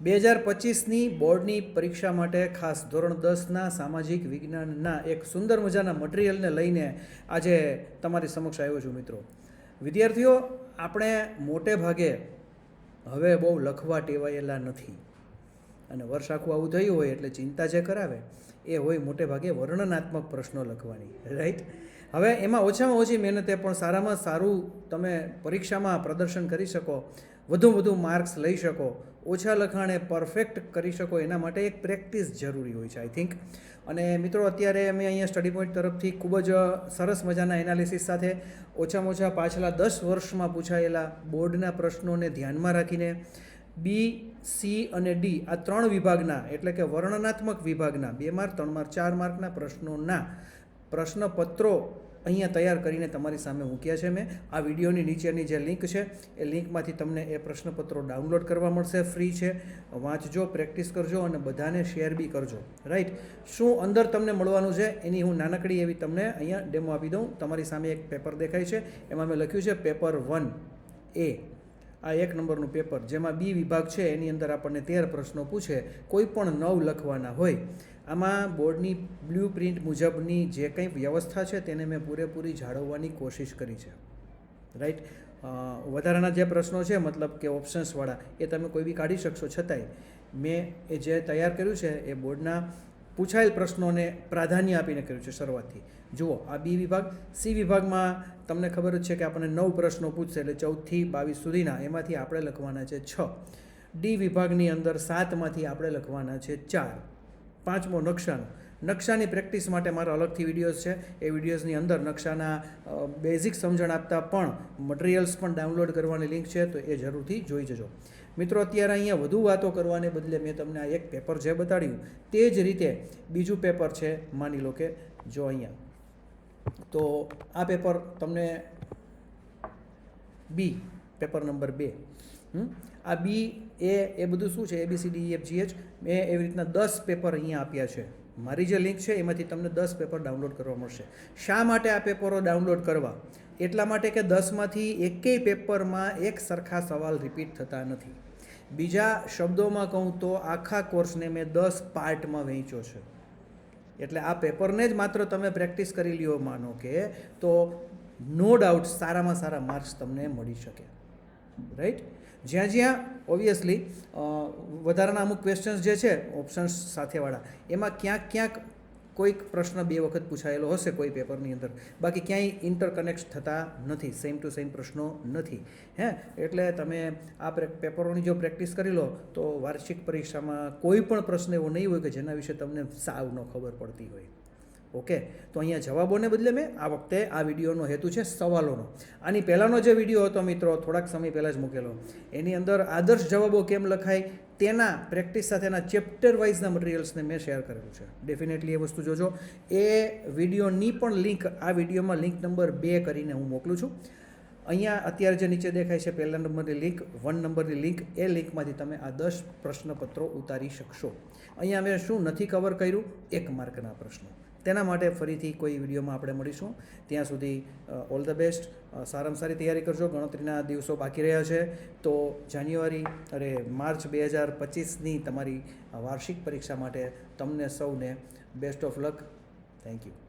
બે હજાર પચીસની બોર્ડની પરીક્ષા માટે ખાસ ધોરણ દસના સામાજિક વિજ્ઞાનના એક સુંદર મજાના મટીરિયલને લઈને આજે તમારી સમક્ષ આવ્યો છું મિત્રો. વિદ્યાર્થીઓ, આપણે મોટે ભાગે હવે બહુ લખવા ટેવાયેલા નથી. અને વર્ષ આખું આવું થયું હોય એટલે ચિંતા જે કરાવે, એ હોય મોટે ભાગે વર્ણનાત્મક પ્રશ્નો લખવાની રાઈટ હવે એમાં ઓછામાં ઓછી મહેનતે પણ સારામાં સારું તમે પરીક્ષામાં પ્રદર્શન કરી શકો. વધુ વધુ માર્ક્સ લઈ શકો, ઓછા લખાણે પરફેક્ટ કરી શકો, એના માટે એક પ્રેક્ટિસ જરૂરી હોય છે આઈ થિંક અને મિત્રો, અત્યારે અમે અહીંયા સ્ટડી પોઈન્ટ તરફથી ખૂબ જ સરસ મજાના એનાલિસિસ સાથે ઓછામાં ઓછા પાછલા દસ વર્ષમાં પૂછાયેલા બોર્ડના પ્રશ્નોને ધ્યાનમાં રાખીને બી સી અને ડી આ ત્રણ વિભાગના, એટલે કે વર્ણનાત્મક વિભાગના, બે માર્ક, ત્રણ માર્ક, ચાર માર્કના પ્રશ્નોના પ્રશ્નપત્રો અહીંયા તૈયાર કરીને તમારી સામે મૂક્યા છે મેં. આ વિડીયોની નીચેની જે લિંક છે, એ લિંકમાંથી તમને એ પ્રશ્નપત્રો ડાઉનલોડ કરવા મળશે, ફ્રી છે. વાંચજો, પ્રેક્ટિસ કરજો અને બધાને શેર બી કરજો. રાઈટ? શું અંદર તમને મળવાનું છે? એની હું નાનકડી એવી તમને અહીંયા ડેમો આપી દઉં. તમારી સામે એક પેપર દેખાય છે. એમાં મેં લખ્યું છે, પેપર વન, એ. આ એક નંબરનું પેપર, જેમાં બી વિભાગ છે, એની અંદર આપણને તેર પ્રશ્નો પૂછે. કોઈ પણ નવ લખવાના હોય. આમાં બોર્ડની બ્લુ પ્રિન્ટ મુજબની જે કંઈ વ્યવસ્થા છે તેને મેં પૂરેપૂરી જાળવવાની કોશિશ કરી છે. રાઈટ વધારાના જે પ્રશ્નો છે, મતલબ કે ઓપ્શન્સવાળા એ તમે કોઈ બી કાઢી શકશો છતાંય. મેં એ જે તૈયાર કર્યું છે, એ બોર્ડના પૂછાયેલ પ્રશ્નોને પ્રાધાન્ય આપીને કર્યું છે શરૂઆતથી. જુઓ, આ બી વિભાગ, સી વિભાગમાં તમને ખબર જ છે કે આપણને નવ પ્રશ્નો પૂછશે એટલે ચૌદથી બાવીસ સુધીના, એમાંથી આપણે લખવાના છે છ. ડી વિભાગની અંદર સાતમાંથી આપણે લખવાના છે ચાર. પાંચમો નકશાનો. નકશાની પ્રેક્ટિસ માટે મારા અલગથી વિડીયોઝ છે. એ વિડીયોઝની અંદર નકશાના બેઝિક સમજણ આપતા પણ મટીરિયલ્સ પણ ડાઉનલોડ કરવાની લિંક છે, તો એ જરૂરથી જોઈ જજો. મિત્રો, અત્યારે અહીંયા વધુ વાતો કરવાને બદલે મેં તમને આ એક પેપર જે બતાડ્યું, તે જ રીતે બીજું પેપર છે, માની લો કે જો અહીંયા. તો આ પેપર તમને બી પેપર નંબર બે? આ બી એ એ બધું શું છે? ABC D F G H મેં એવી રીતના દસ પેપર અહીંયા આપ્યા છે. મારી જે લિંક છે, એમાંથી તમને દસ પેપર ડાઉનલોડ કરવા મળશે. શા માટે આ પેપરો ડાઉનલોડ કરવા? એટલા માટે કે દસમાંથી એકેય પેપરમાં એક સરખા સવાલ રિપીટ થતા નથી. બીજા શબ્દોમાં કહું તો આખા કોર્સને મેં દસ પાર્ટમાં વહેંચ્યો છે. એટલે આ પેપરને જ માત્ર તમે પ્રેક્ટિસ કરી લ્યો માનો કે, તો નો ડાઉટ સારામાં સારા માર્ક્સ તમને મળી શકે. રાઈટ જ્યાં જ્યાં ઓબ્વિયસલી વધારાના અમુક ક્વેશ્ચન્સ જે છે ઓપ્શન્સ સાથેવાળા, એમાં ક્યાંક ક્યાંક કોઈક પ્રશ્ન બે વખત પૂછાયેલો હશે કોઈ પેપરની અંદર. બાકી ક્યાંય ઇન્ટરકનેક્ટ થતા નથી સેમ ટુ સેમ પ્રશ્નો નથી. હે? એટલે તમે આ પ્રે- પેપરોની જો પ્રેક્ટિસ કરી લો, તો વાર્ષિક પરીક્ષામાં કોઈ પણ પ્રશ્ન એવો નહીં હોય કે જેના વિશે તમને સાવ ન ખબર પડતી હોય. ઓકે? તો અહીંયા જવાબોને બદલે મેં આ વખતે આ વિડીયોનો હેતુ છે સવાલોનો. આની પહેલાંનો જે વીડિયો હતો મિત્રો, થોડાક સમય પહેલાં જ મૂકેલો. એની અંદર આદર્શ જવાબો કેમ લખાય? તેના પ્રેક્ટિસ સાથેના ચેપ્ટર વાઇઝના મટીરિયલ્સને મેં શેર કરેલું છે. ડેફિનેટલી એ વસ્તુ જોજો. એ વિડીયોની પણ લિંક, આ વિડીયોમાં લિંક નંબર બે કરીને હું મોકલું છું. અહીંયા અત્યારે જે નીચે દેખાય છે પહેલા નંબરની લિંક, વન નંબરની લિંક, એ લિંકમાંથી તમે આ દસ પ્રશ્નપત્રો ઉતારી શકશો. અહીંયા મેં શું નથી કવર કર્યું? એક માર્કના પ્રશ્નો. તેના માટે ફરીથી કોઈ વિડીયોમાં આપણે મળીશું. ત્યાં સુધી ઓલ ધ બેસ્ટ સારામાં સારી તૈયારી કરજો. ગણતરીના દિવસો બાકી રહ્યા છે. તો જાન્યુઆરી અરે માર્ચ બે હજાર પચીસની તમારી વાર્ષિક પરીક્ષા માટે તમને સૌને best of luck thank you